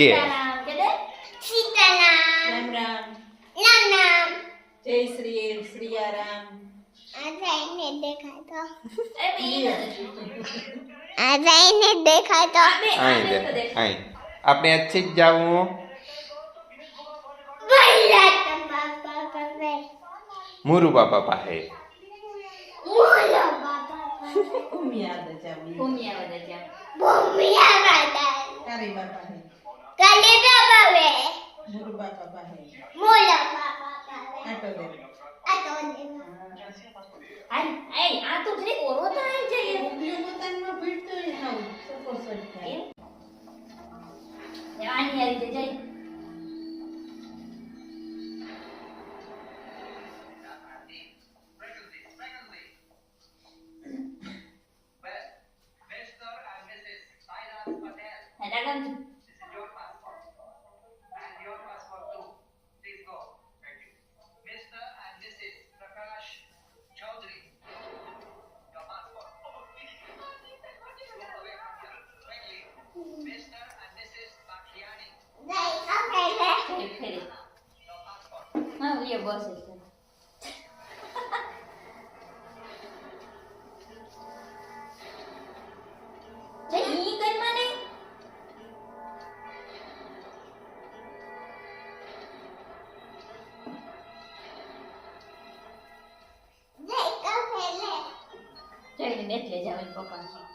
કે સીતારામ. રામ રામ. રામ જય શ્રી દેખાય તો. આને દેખાય તો. આઈ આઈ. આપણે જ જાવું. મુરુ બાપા પાસે. ઉમિયા ભૂમિયા ઉમિયા. તારી બાપા કાલે બાબા વે ગુરુ બાપા પાસે મોલો બાબા દે આ તો દે આ એ આ તો જરી ઓરો તો આઈ જઈએ ઉગલી ભીડ તો એ હાવ સપોર્ટ થાય આની આવી જઈ. બસ છે. જઈ ઈ કઈ મને નહીં ઓકે લે. જઈને નેટ લઈ જાવ પપ્પા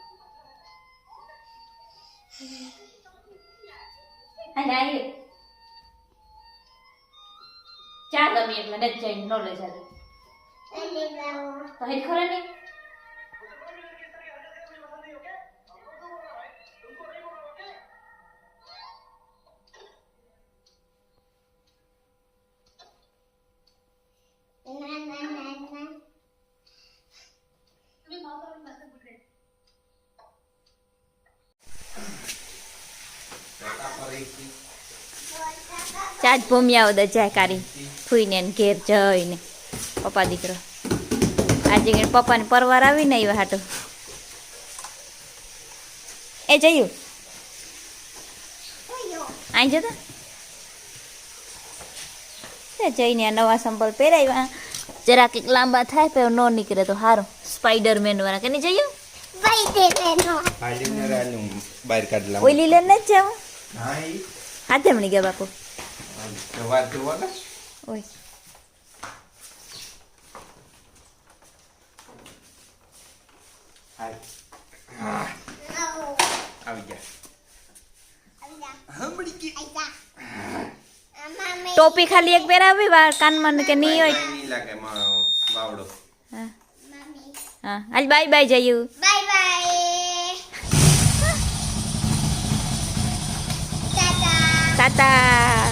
ચા ગમી એટલે ને જઈને નો લઈ જાતે તો હે ખરા ના ચાજ ભૂમિયા ઉદય જાય કારી ફૂઈને ઘેર જઈને. પપ્પા દીકરો. આજે પપ્પાને પરવાર આવી ને એવા હાટો. એ જયું. અહીં જતા? એ જઈને નવા સંભળ પહેરાવ્યા જરા કંઈક લાંબા થાય તો ન નીકળે તો સારું સ્પાઈડરમેન વાળા. કે નહીં જયું? ઓઈલી લઈને જ જાવ હા મળી ગયા બાપુ. ગઈ ટોપી ખાલી એક પહેરાવી વાર કાનમાં કે નહીં હોય. નહીં લાગે વાવડો. હા. હા. હાલ બાય બાય જયું. બાય બાય ટાટા તાતા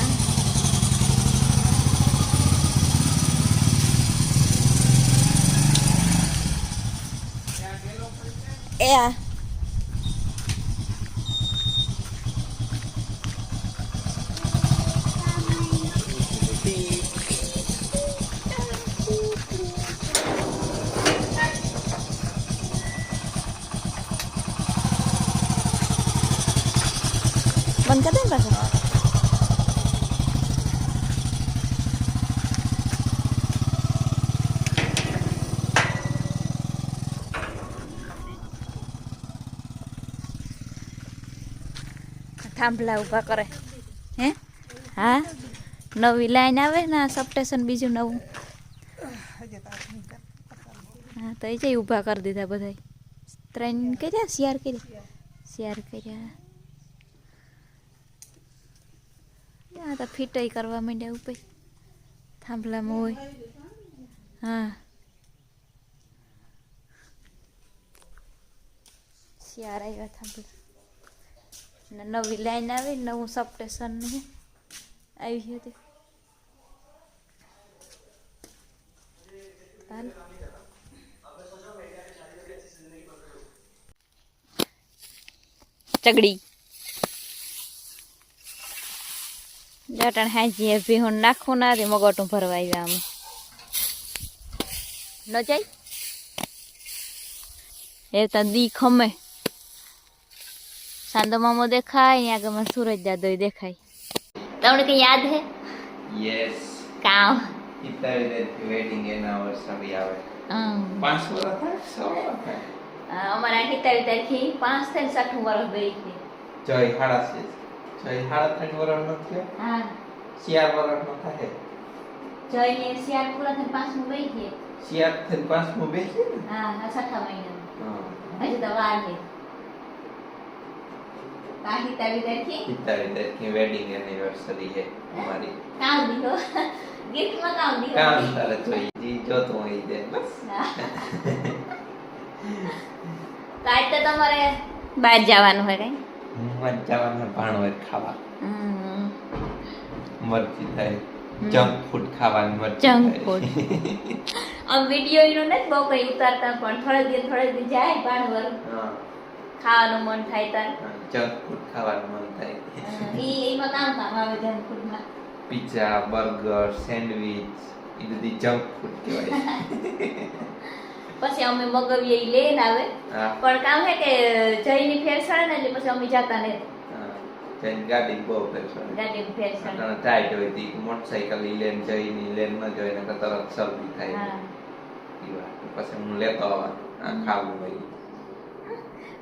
એ આ બંધ કરી થાંભલા ઊભા કરે. હે? હા? નવી લાઈન આવે ને સબસ્ટેશન બીજું નવું? હા, તો એ જઈ ઊભા કરી દીધા બધા ત્રણ કર્યા? શિયાર કર્યા? શિયાર કર્યા. આ તો ફિટાઈ કરવા માંડ્યા ઉપર. થાંભલામાં હોય. હા. શિયાર આવ્યા થાંભલા. ને નવી લાઈન આવી નવું સબ સ્ટેશન આવી હતી ચગડી. જટણ હાજી એ ભીહું નાખવું ના રે મગોટું ભરવા આવ્યા અમે. ન જાય? એ તો દી ખમે. સાંદો મામો દેખાય ને આગળમાં સુરજ દાદો દેખાય. તમને કઈ યાદ હે? યસ કામ. પિતાવી વેડિંગ એનિવર્સરી આવે. હમ. પાંચ વર્ષ થાય? અમારા હિતાવી તારીખે પાંચ સાઠું વર્ષ ગઈ છે. જય હાડા છે. જય હાડા ત્રણ વર્ષ નો થયો? હા. શિયાળ વર્ષ નો થાય? જઈને શિયાળ પૂરા થઈને પાંચમું ગઈ છે. થઈને પાંચમું બેસીએ ને? હા હા છઠ્ઠા મહિના હજી તો વાર છે. હિતાવી તારીખે પિતાવી તારીખે વેડિંગ એનિવર્સરી છે અમારી. કામ દીધો ગિફ્ટમાં કામ દીધો કામ તારે જોઈએ જી જોતું હોય દે બસ. હા. તો આજ તો તમારે બહાર જવાનું હોય કઈ? મજામાં ભાણવર ખાવા. મરજી થાય. જંક ફૂડ ખાવાની મરજી જંક ફૂડ. આમ વીડિયો એનો નથી બહુ કઈ ઉતારતા પણ થોડા દિવસ થોડા દિવસ જાય બાણવર હા. ખાવાનું મન થાય તાર જંક ફૂડ ખાવાનું મન થાય. ઈ એમાં કામ કામ આવે જંક ફૂડમાં. પિઝા બર્ગર સેન્ડવિચ એ બધી જંક ફૂડ કહેવાય. પછી અમે મગવીએ ઈ લેન આવે. પણ કામ હે કે જઈને ફેરસાણ ને એટલે પછી અમે જાતા ને જઈને ગાડી બહુ ફેરસો ગાડી ફેર સડે અટાણે ટાઈટ હોય તી મોટરસાઇકલ ઈ લેન જઈને લેન ન જોઈને તરત સર્દી થાય. પછી હું લેતો આવા ખાવું હોય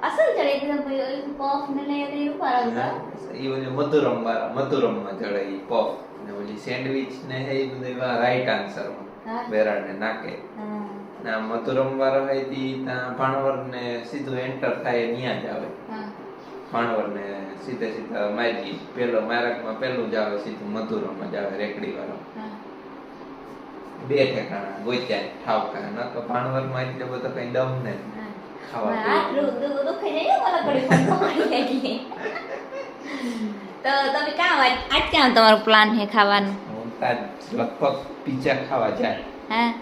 અસલ એકદમ કોઈ પફ ને લઈ લઈ ઉપર આવતા ઈ ઓલી મધુરમ વાળા મધુરમમાં ચડે ઈ પફ ને ઓલી સેન્ડવિચ ને હે ઈ બધું રાઈટ આન્સર બેરાડ ને નાખે. ના મધુરમ વાળા હોય તી ત્યાં ભાણવર ને સીધું એન્ટર થાય ન્યા જ આવે. ભાણવર ને સીધે સીધા મારી પેલો મારકમાં પેલું જ આવે સીધું મધુરમ જ આવે રેકડી વાળો. બે ઠેકાણા ગોત્યા ઠાવકા ન તો ભાણવરમાં એટલે બધો કઈ દમ ને હા. ખાવા હા, આટલું દુખાઈ જાય. તો તમે કામ આજ ક્યાં તમારો પ્લાન છે ખાવાનું? લગભગ પીઝા ખાવા જાય. હા.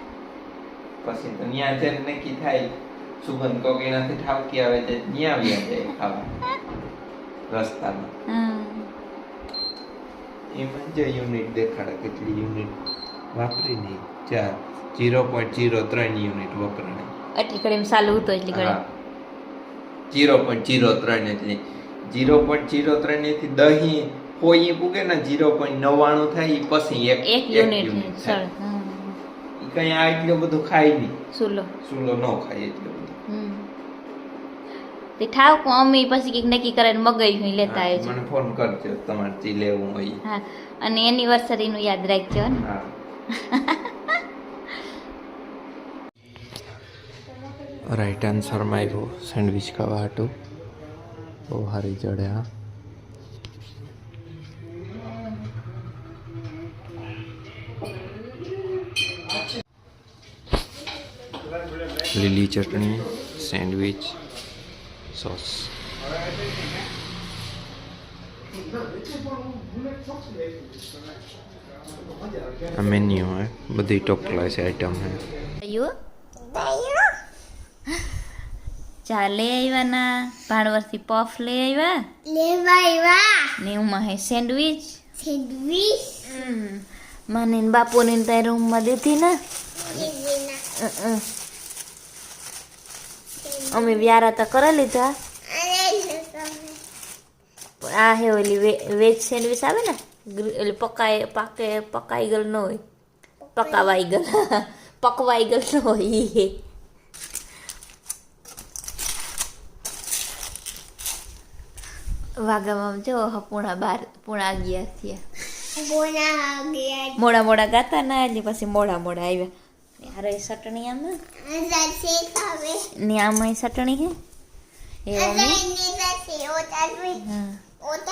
પછી તો ન્યા જઈને નક્કી થાય સુગંધ કોક એનાથી ઠાવકી આવે છે ન્યા વ્યા જાય ખાવા. રસ્તામાં. એમાં જે યુનિટ દેખાડે કેટલી યુનિટ વાપરી નહીં ચાર જીરો પોઈન્ટ જીરો ત્રણ યુનિટ વપરાણી એટલી ઘડી ચાલુ હતું એટલી ઘડી જીરો પોઈન્ટ જીરો ત્રણ એટલે જીરો પોઈન્ટ જીરો ત્રણ એથી દહીં કોઈ પૂગે ને જીરો પોઈન્ટ નવ્વાણું થાય એ પછી એક એક યુનિટ કઈ આ એટલું બધું ખાય નહીં. સુલો સુલો ન ખાય એટલું બધું. તે ઠાવ કો અમી પછી કંઈક નક્કી કરે ને મગઈ હું લેતા આવે મને ફોન કરજો તમારે જે લેવું હોય હા અને એનિવર્સરી નું યાદ રાખજો ને. હા. રાઈટ આન્સરમાં આવ્યો સેન્ડવિચ ખાવા હાટું બહુ સારી જડે હા લીલી ચટણી સેન્ડવિચ સોસ આ મેન્યુ હે બધી ટોપ ક્લાસ આઈટમ હે થયું ચા લઈ આવ્યા ના ભાણવરથી પફ લઈ આવ્યા લેવાયવા ને એમાં હે સેન્ડવિચ? સેન્ડવીચ? મને ને બાપુને તારી રૂમમાં દીધી ને. અમે વ્યારા તો કરી લીધા. આ હે ઓલી વેજ સેન્ડવિચ આવે ને? એટલે પકાય પાકે પકાઈ ગયેલ ન હોય. પકાવાઈ ગયેલ. પકવાઈ ગયેલ ન હોય ઈ હે વાગામાં જો હ પૂણા બાર પૂણા ગયા થયા. મોડા મોડા ગાતા ના એટલે પછી મોડા મોડા આવ્યા. અરે ચટણી આમાં. ને આમાં ચટણી હે.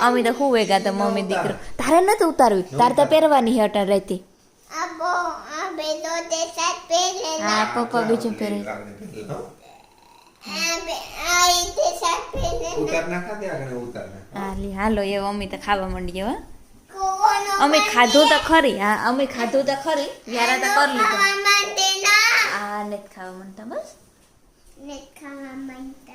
અમે તો હું ગયા તો મમ્મી દીકરો. તારે નથી ઉતારવી? તારે તો પહેરવાની હે અટણ રહેતી હા પપ્પા બીજું પહેરે. હાલો એ અમે તો ખાવા માંડીએ હો. અમે ખાધું તો ખરી હા અમે ખાધું તો ખરી વ્યારા તો કરી લીધું. આ નથી ખાવા માંડતા બસ? ને ખાવા માંડતા.